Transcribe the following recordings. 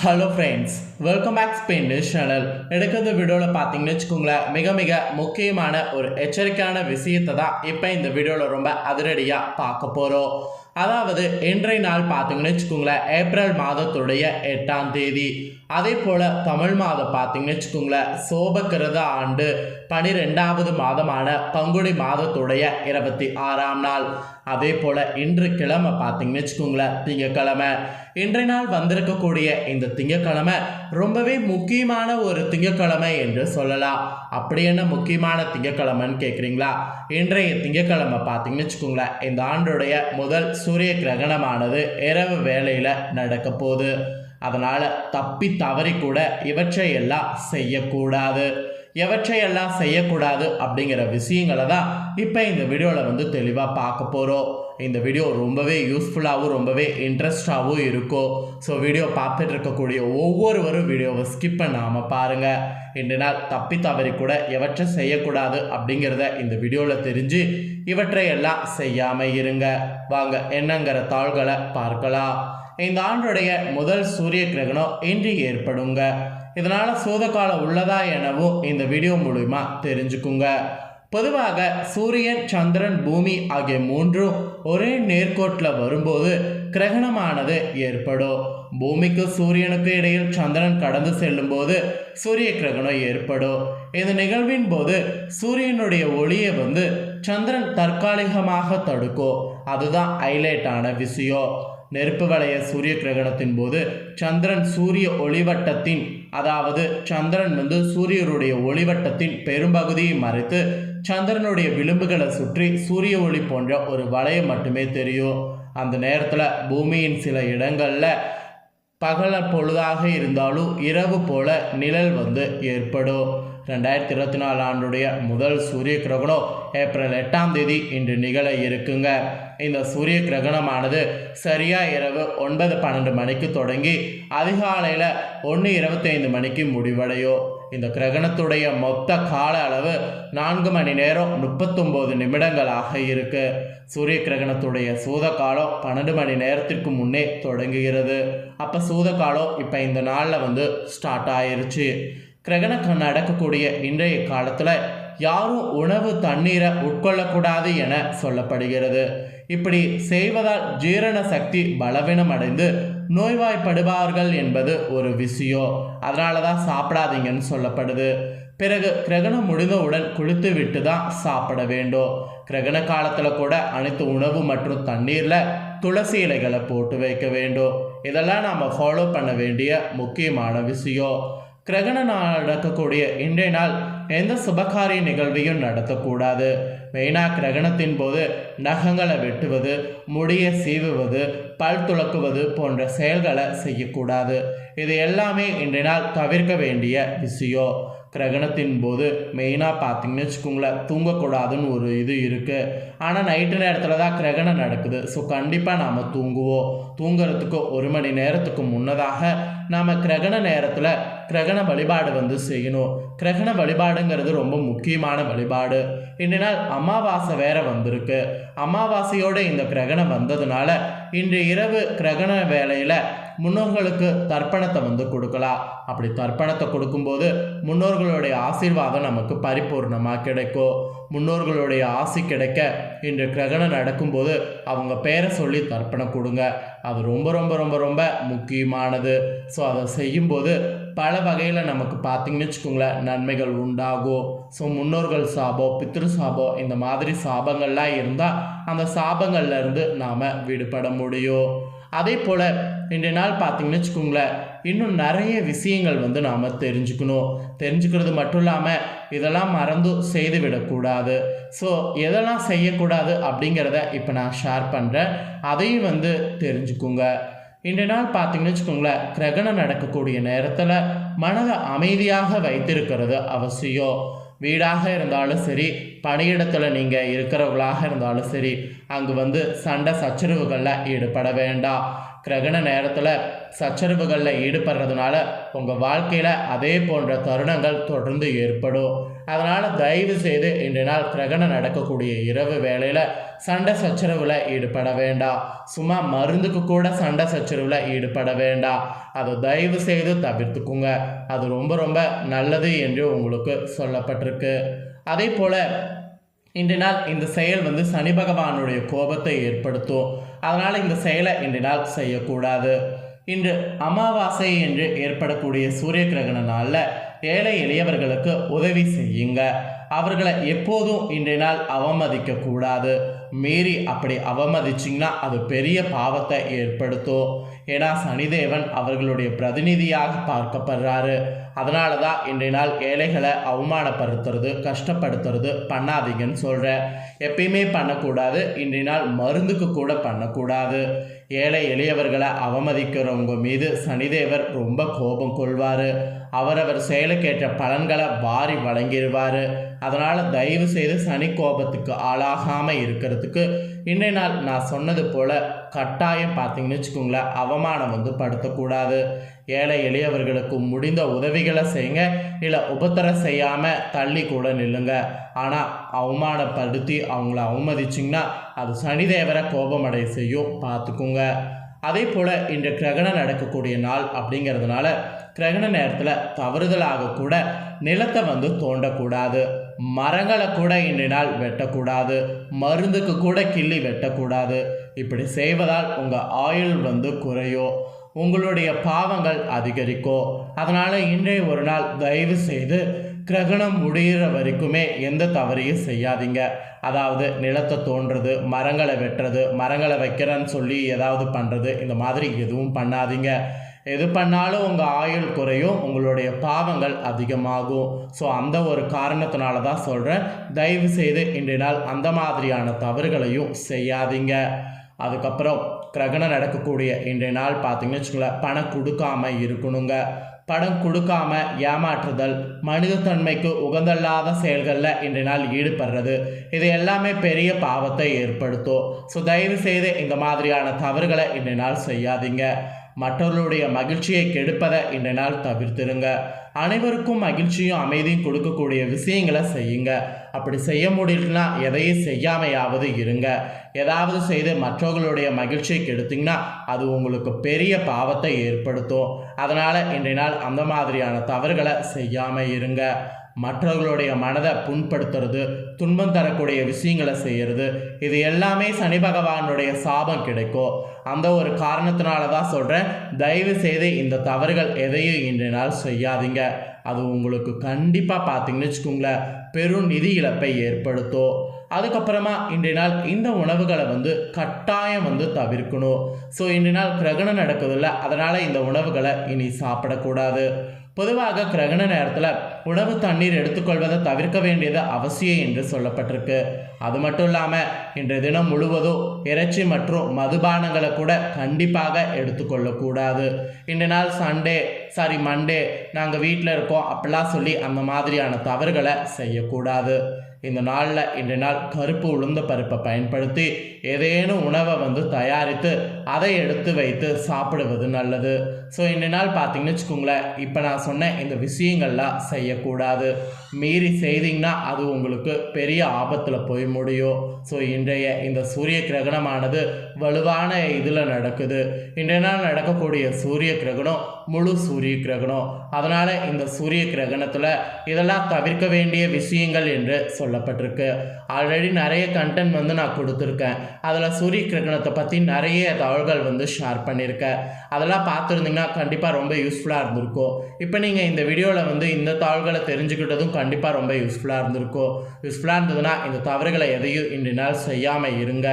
Hello friends welcome back Spain news channel எடுக்கிறது வீடியோவில் பார்த்தீங்கன்னு வச்சுக்கோங்களேன் மிக மிக முக்கியமான ஒரு எச்சரிக்கையான விஷயத்தை தான் இப்போ இந்த வீடியோவில் ரொம்ப அதிரடியாக பார்க்க போகிறோம் அதாவது இன்றைய நாள் பார்த்தீங்கன்னு வச்சுக்கோங்களேன் ஏப்ரல் மாதத்துடைய எட்டாம் தேதி. அதே போல் தமிழ் மாதம் பார்த்தீங்கன்னு வச்சுக்கோங்களேன் சோபக்கிரத ஆண்டு பனிரெண்டாவது மாதமான பங்குனி மாதத்துடைய இருபத்தி ஆறாம் நாள். அதே போல் இன்று கிழமை பார்த்தீங்கன்னு வச்சுக்கோங்களேன் திங்கக்கிழமை. இன்றைய நாள் வந்திருக்கக்கூடிய இந்த திங்கக்கிழமை ரொம்பவே முக்கியமான ஒரு திங்கக்கிழமை என்று சொல்லலாம். அப்படி என்ன முக்கியமான திங்கக்கிழமைன்னு கேட்குறீங்களா இன்றைய திங்கக்கிழமை பார்த்தீங்கன்னு வச்சுக்கோங்களேன் இந்த ஆண்டுடைய முதல் சூரிய கிரகணமானது இரவு வேளையில் நடக்க போகுது. அதனால் தப்பி தவறி கூட இவற்றையெல்லாம் செய்யக்கூடாது. எவற்றையெல்லாம் செய்யக்கூடாது அப்படிங்கிற விஷயங்களை தான் இப்போ இந்த வீடியோவில் வந்து தெளிவாக பார்க்க போகிறோம் இந்த வீடியோ ரொம்பவே யூஸ்ஃபுல்லாகவும் ரொம்பவே இன்ட்ரெஸ்டாகவும் இருக்கும். ஸோ வீடியோ பார்த்துட்டு இருக்கக்கூடிய ஒவ்வொருவரும் வீடியோவை ஸ்கிப் பண்ணாமல் பாருங்கள் இன்று நாள் தப்பி தவறி கூட எவற்றை செய்யக்கூடாது அப்படிங்கிறத இந்த வீடியோவில் தெரிஞ்சு இவற்றை எல்லாம் செய்யாமல் இருங்க. வாங்க என்னங்கிற தாள்களை பார்க்கலாம். இந்த ஆண்டுடைய முதல் சூரிய கிரகணம் இன்று ஏற்படுங்க. இதனால் சூதகாலம் உள்ளதா எனவும் இந்த வீடியோ மூலிமா தெரிஞ்சுக்குங்க. பொதுவாக சூரியன் சந்திரன் பூமி ஆகிய மூன்றும் ஒரே நேர்கோட்டில் வரும்போது கிரகணமானது ஏற்படும். பூமிக்கு சூரியனுக்கு இடையில் சந்திரன் கடந்து செல்லும்போது சூரிய கிரகணம் ஏற்படும். இந்த நிகழ்வின் போது சூரியனுடைய ஒளியை வந்து சந்திரன் தற்காலிகமாக தடுக்கும். அதுதான் ஹைலைட்டான விஷயம். நெருப்பு வளைய சூரிய கிரகணத்தின் போது சந்திரன் சூரிய ஒளிவட்டத்தின் அதாவது சந்திரன் வந்து சூரியனுடைய ஒளிவட்டத்தின் பெரும்பகுதியை மறைத்து சந்திரனுடைய விளிம்புகளை சுற்றி சூரிய ஒளி போன்ற ஒரு வளையம் மட்டுமே தெரியும். அந்த நேரத்தில் பூமியின் சில இடங்களில் பகல பொழுதாக இருந்தாலும் இரவு போல நிழல் வந்து ஏற்படும். ரெண்டாயிரத்தி இருபத்தி நாலு ஆண்டுடைய முதல் சூரிய கிரகணம் ஏப்ரல் எட்டாம் தேதி இன்று நிகழ இருக்குங்க. இந்த சூரிய கிரகணமானது சரியாக இரவு ஒன்பது பன்னெண்டு மணிக்கு தொடங்கி அதிகாலையில் ஒன்று இருபத்தைந்து மணிக்கு முடிவடையும். இந்த கிரகணத்துடைய மொத்த கால அளவு நான்கு மணி நேரம் முப்பத்தொம்போது நிமிடங்களாக இருக்கு. சூரிய கிரகணத்துடைய சூத காலம் பன்னெண்டு மணி நேரத்திற்கு முன்னே தொடங்குகிறது. அப்போ சூத காலம் இப்போ இந்த நாளில் வந்து ஸ்டார்ட் ஆயிருச்சு. கிரகணம் நடக்கக்கூடிய இன்றைய காலத்தில் யாரும் உணவு தண்ணீரை உட்கொள்ளக்கூடாது என சொல்லப்படுகிறது. இப்படி செய்வதால் ஜீரண சக்தி பலவீனம் அடைந்து நோய்வாய்ப்படுவார்கள் என்பது ஒரு விஷயம் அதனால தான் சாப்பிடாதீங்கன்னு சொல்லப்படுது. பிறகு கிரகணம் முடிந்தவுடன் குளித்து விட்டு தான் சாப்பிட வேண்டும் கிரகண காலத்தில் கூட அனைத்து உணவு மற்றும் தண்ணீரில் துளசி இலைகளை போட்டு வைக்க வேண்டும் இதெல்லாம் நாம் ஃபாலோ பண்ண வேண்டிய முக்கியமான விஷயம் கிரகணம் நடக்கக்கூடிய இன்றைய நாள் எந்த சுபகாரிய நிகழ்வையும் நடத்தக்கூடாது. மெயினாக கிரகணத்தின் போது நகங்களை வெட்டுவது முடியை சீவுவது பல் துளக்குவது போன்ற செயல்களை செய்யக்கூடாது. இது எல்லாமே இன்றைய நாள் தவிர்க்க வேண்டிய விஷயம் கிரகணத்தின் போது மெயினாக பார்த்தீங்கன்னு வச்சுக்கோங்களேன் தூங்கக்கூடாதுன்னு ஒரு இது இருக்குது ஆனால் நைட்டு நேரத்தில் தான் கிரகணம் நடக்குது. ஸோ கண்டிப்பாக நாம் தூங்குவோம். தூங்குறதுக்கு ஒரு மணி நேரத்துக்கு முன்னதாக நாம் கிரகண நேரத்தில் கிரகண வழிபாடு வந்து செய்யணும். கிரகண வழிபாடுங்கிறது ரொம்ப முக்கியமான வழிபாடு. இன்றைய அமாவாசை வேற வந்திருக்கு. அமாவாசையோடு இந்த கிரகணம் வந்ததுனால இன்று இரவு கிரகண வேளையில் முன்னோர்களுக்கு தர்ப்பணத்தை வந்து கொடுக்கலாம். அப்படி தர்ப்பணத்தை கொடுக்கும்போது முன்னோர்களுடைய ஆசீர்வாதம் நமக்கு பரிபூர்ணமாக கிடைக்கும். முன்னோர்களுடைய ஆசி கிடைக்க இன்று கிரகணம் நடக்கும்போது அவங்க பேரை சொல்லி தர்ப்பணம் கொடுங்க. அது ரொம்ப ரொம்ப ரொம்ப ரொம்ப முக்கியமானது. ஸோ அதை செய்யும்போது பல வகையில் நமக்கு பார்த்திங்கன்னு வச்சுக்கோங்களேன் நன்மைகள் உண்டாகும். ஸோ முன்னோர்கள் சாபம் பித்ரு சாபம் இந்த மாதிரி சாபங்கள்லாம் இருந்தால் அந்த சாபங்கள்லேருந்து நாம் விடுபட முடியும். அதே போல் இன்றைய நாள் பார்த்தீங்கன்னு வச்சுக்கோங்களேன் இன்னும் நிறைய விஷயங்கள் வந்து நாம் தெரிஞ்சுக்கணும். தெரிஞ்சுக்கிறது மட்டும் இல்லாமல் இதெல்லாம் மறந்து செய்து விடக்கூடாது. ஸோ எதெல்லாம் செய்யக்கூடாது அப்படிங்கிறத இப்போ நான் ஷேர் பண்ணுறேன் அதையும் வந்து தெரிஞ்சுக்குங்க. இன்றைய நாள் பார்த்தீங்கன்னு வச்சுக்கோங்களேன் கிரகணம் நடக்கக்கூடிய நேரத்தில் மனதை அமைதியாக வைத்திருக்கிறது அவசியம். வீடாக இருந்தாலும் சரி பணியிடத்தில் நீங்கள் இருக்கிறவங்களாக இருந்தாலும் சரி அங்கு வந்து சண்டை சச்சரவுகளில் ஈடுபட வேண்டாம். கிரகண நேரத்தில் சச்சரவுகளில் ஈடுபடுறதுனால உங்கள் வாழ்க்கையில் அதே போன்ற தருணங்கள் தொடர்ந்து ஏற்படும். அதனால் தயவு செய்து இன்று நாள் கிரகணம் நடக்கக்கூடிய இரவு வேளையில் சண்டை சச்சரவில் ஈடுபட வேண்டாம். சும்மா மருந்துக்கு கூட சண்டை சச்சரவில் ஈடுபட வேண்டாம். அதை தயவு செய்து தவிர்த்துக்குங்க. அது ரொம்ப ரொம்ப நல்லது என்று உங்களுக்கு சொல்லப்பட்டிருக்கு. அதே போல் இன்று நாள் இந்த செயல் வந்து சனி பகவானுடைய கோபத்தை ஏற்படுத்தும். அதனால் இந்த செயலை இன்று நாள் செய்யக்கூடாது. இன்று அமாவாசை என்று ஏற்படக்கூடிய சூரிய கிரகண நாளில் ஏழை எளியவர்களுக்கு உதவி செய்யுங்க. அவர்களை எப்போதும் இன்றைய நாள் அவமதிக்க கூடாது மீறி அப்படி அவமதிச்சிங்கன்னா அது பெரிய பாவத்தை ஏற்படுத்தும். ஏன்னா சனிதேவன் அவர்களுடைய பிரதிநிதியாக பார்க்கப்படுறாரு. அதனால தான் இன்றைய நாள் ஏழைகளை அவமானப்படுத்துறது கஷ்டப்படுத்துறது பண்ணாதீங்கன்னு சொல்கிறேன் எப்பயுமே பண்ணக்கூடாது இன்றைய நாள் மருந்துக்கு கூட பண்ணக்கூடாது. ஏழை எளியவர்களை அவமதிக்கிறவங்க மீது சனிதேவர் ரொம்ப கோபம் கொள்வார். அவரவர் செயலுக்கேற்ற பலன்களை வாரி வழங்கிடுவார். அதனால் தயவு செய்து சனி கோபத்துக்கு ஆளாகாமல் இருக்கிறதுக்கு இன்றைய நாள் நான் சொன்னது போல் கட்டாயம் பார்த்தீங்கன்னு வச்சுக்கோங்களேன் அவமானம் வந்து படுத்தக்கூடாது. ஏழை எளியவர்களுக்கு முடிந்த உதவிகளை செய்யுங்க. இல்லை உபத்திரம் செய்யாமல் தள்ளி கூட நில்லுங்க. ஆனால் அவமானப்படுத்தி அவங்கள அவமதிச்சிங்கன்னா அது சனிதேவரை கோபமடைய செய்யும். பார்த்துக்குங்க. அதே போல் இன்று கிரகணம் நடக்கக்கூடிய நாள் அப்படிங்கிறதுனால கிரகண நேரத்தில் தவறுதலாக கூட நிலத்தை வந்து தோண்டக்கூடாது. மரங்களை கூட இன்னினால் வெட்டக்கூடாது மருந்துக்கு கூட கிள்ளி வெட்டக்கூடாது. இப்படி செய்வதால் உங்கள் ஆயுள் வந்து குறையும் உங்களுடைய பாவங்கள் அதிகரிக்கும் அதனால் இன்றைய ஒரு நாள் தயவு செய்து கிரகணம் முடிகிற வரைக்குமே எந்த தவறையும் செய்யாதீங்க. அதாவது நிலத்தை தோன்றது மரங்களை வெட்டுறது மரங்களை வைக்கிறேன்னு சொல்லி ஏதாவது பண்ணுறது இந்த மாதிரி எதுவும் பண்ணாதீங்க. எது பண்ணாலும் உங்கள் ஆயுள் குறையும் உங்களுடைய பாவங்கள் அதிகமாகும். ஸோ அந்த ஒரு காரணத்தினால தான் சொல்கிறேன் தயவு செய்து இன்றைய நாள் அந்த மாதிரியான தவறுகளையும் செய்யாதீங்க. அதுக்கப்புறம் கிரகணம் நடக்கக்கூடிய இன்றைய நாள் பார்த்தீங்கன்னு வச்சுக்கோங்களேன் பணம் கொடுக்காம இருக்கணுங்க. பணம் கொடுக்காம ஏமாற்றுதல் மனிதத்தன்மைக்கு உகந்தல்லாத செயல்களில் இன்றைய நாள் ஈடுபடுறது. இது எல்லாமே பெரிய பாவத்தை ஏற்படுத்தும். ஸோ தயவு செய்து இந்த மாதிரியான தவறுகளை இன்றைய நாள் செய்யாதீங்க. மற்றவர்களுடைய மகிழ்ச்சியை கெடுப்பதை இந்த நாள் தவிர்த்துருங்க அனைவருக்கும் மகிழ்ச்சியும் அமைதியும் கொடுக்கக்கூடிய விஷயங்களை செய்யுங்க. அப்படி செய்ய முடியலனா எதையும் செய்யாமையாவது இருங்க. ஏதாவது செய்து மற்றவர்களுடைய மகிழ்ச்சியை கெடுத்தீங்கன்னா அது உங்களுக்கு பெரிய பாவத்தை ஏற்படுத்தும். அதனால் இன்றைய நாள் அந்த மாதிரியான தவறுகளை செய்யாமல் இருங்க. மற்றவர்களுடைய மனதை புண்படுத்துறது துன்பம் தரக்கூடிய விஷயங்களை செய்கிறது இது எல்லாமே சனி பகவானுடைய சாபம் கிடைக்கும் அந்த ஒரு காரணத்தினால தான் சொல்கிறேன் தயவு செய்து இந்த தவறுகள் எதையும் இன்றைய நாள் செய்யாதீங்க. அது உங்களுக்கு கண்டிப்பாக பார்த்தீங்கன்னு வச்சுக்கோங்களேன் பெரும் நிதி இழப்பை ஏற்படுத்தும் அதுக்கப்புறமா இன்றைய நாள் இந்த உணவுகளை வந்து கட்டாயம் வந்து தவிர்க்கணும். ஸோ இன்றைய நாள் கிரகணம் நடக்குதுல்ல அதனால் இந்த உணவுகளை இனி சாப்பிடக்கூடாது. பொதுவாக கிரகண நேரத்தில் உணவு தண்ணீர் எடுத்துக்கொள்வதை தவிர்க்க வேண்டியது அவசியம் என்று சொல்லப்பட்டிருக்கு. அது மட்டும் இல்லாமல் இன்றைய தினம் முழுவதும் இறைச்சி மற்றும் மதுபானங்களை கூட கண்டிப்பாக எடுத்துக்கொள்ளக்கூடாது. இன்றைய நாள் சண்டே சாரி மண்டே நாங்கள் வீட்டில் இருக்கோம் அப்படிலாம் சொல்லி அந்த மாதிரியான தவறுகளை செய்யக்கூடாது. இந்த நாளில் இன்றைய நாள் கருப்பு உளுந்த பருப்பை பயன்படுத்தி ஏதேனும் உணவை வந்து தயாரித்து அதை எடுத்து வைத்து சாப்பிடுவது நல்லது. ஸோ இன்றைய நாள் பார்த்தீங்கன்னு வச்சுக்கோங்களேன் இப்போ நான் சொன்ன இந்த விஷயங்கள்லாம் செய்யக்கூடாது. மீறி செய்தீங்கன்னா அது உங்களுக்கு பெரிய ஆபத்தில் போய் முடியும். ஸோ இன்றைய இந்த சூரிய கிரகணமானது வலுவான இதில் நடக்குது. இன்றைய நாள் நடக்கக்கூடிய சூரிய கிரகணம் முழு சூரிய கிரகணம். அதனால் இந்த சூரிய கிரகணத்தில் இதெல்லாம் தவிர்க்க வேண்டிய விஷயங்கள் என்று சொல்லப்பட்டிருக்கு. ஆல்ரெடி நிறைய கண்டென்ட் வந்து நான் கொடுத்துருக்கேன். அதில் சூரிய கிரகணத்தை பற்றி நிறைய தகவல்கள் வந்து ஷேர் பண்ணியிருக்கேன். அதெல்லாம் பார்த்துருந்தீங்கன்னா கண்டிப்பாக ரொம்ப யூஸ்ஃபுல்லாக இருந்திருக்கும். இப்போ நீங்கள் இந்த வீடியோவில் வந்து இந்த தகவல்களை தெரிஞ்சுக்கிட்டதும் கண்டிப்பாக ரொம்ப யூஸ்ஃபுல்லாக இருந்திருக்கும். யூஸ்ஃபுல்லாக இருந்ததுன்னா இந்த தவறுகளை எதையும் இன்று நாள் செய்யாமல் இருங்க.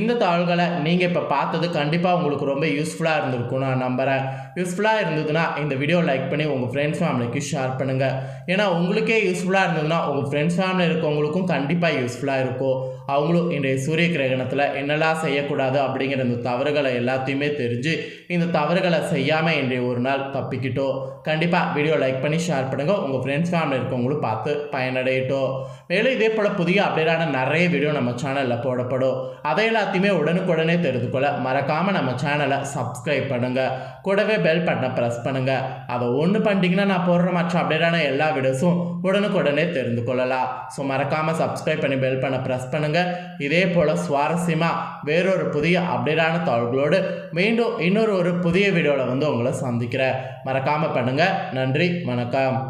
இந்த தகவல்களை நீங்கள் இப்போ பார்த்தது கண்டிப்பாக உங்களுக்கு ரொம்ப யூஸ்ஃபுல்லாக இருந்திருக்கும் நான் நம்புகிறேன் யூஸ்ஃபுல்லாக இருந்ததுன்னா இந்த வீடியோ லைக் பண்ணி உங்கள் ஃப்ரெண்ட்ஸ் ஃபேமிலிக்கு ஷேர் பண்ணுங்கள் ஏன்னா உங்களுக்கே யூஸ்ஃபுல்லாக இருந்ததுன்னா உங்கள் ஃப்ரெண்ட்ஸ் ஃபேமிலி இருக்கவங்களுக்கும் கண்டிப்பாக யூஸ்ஃபுல்லாக இருக்கும். அவங்களும் இன்றைய சூரிய கிரகணத்தில் என்னெல்லாம் செய்யக்கூடாது அப்படிங்கிற இந்த தவறுகளை எல்லாத்தையுமே தெரிஞ்சு இந்த தவறுகளை செய்யாமல் இன்றைய ஒரு நாள் தப்பிக்கிட்டோம். கண்டிப்பாக வீடியோ லைக் பண்ணி ஷேர் பண்ணுங்கள் உங்கள் ஃப்ரெண்ட்ஸ் ஃபேமிலி இருக்கவங்களும் பார்த்து பயனடையட்டும். மேலும் இதே போல் புதிய அப்டேட்டான நிறைய வீடியோ நம்ம சேனலில் போடப்படும். அதை எல்லாத்தையுமே உடனுக்குடனே தெரிந்து கொள்ள மறக்காமல் நம்ம சேனலை சப்ஸ்கிரைப் பண்ணுங்கள் கூடவே பெல் பட்டனை ப்ரெஸ் பண்ணுங்கள் அதை ஒன்று பண்ணிட்டீங்கன்னா நான் போடுற மற்ற அப்டேட்டான எல்லா வீடியோஸும் உடனுக்குடனே தெரிந்து கொள்ளலாம். ஸோ மறக்காமல் சப்ஸ்கிரைப் பண்ணி பெல் பண்ண ப்ரெஸ் பண்ணுங்கள் இதே போல் சுவாரஸ்யமாக வேறொரு புதிய அப்டேட்டான தகவல்களோடு மீண்டும் இன்னொரு ஒரு புதிய வீடியோவில் வந்து உங்களை சந்திக்கிறேன். மறக்காமல் பண்ணுங்கள் நன்றி வணக்கம்.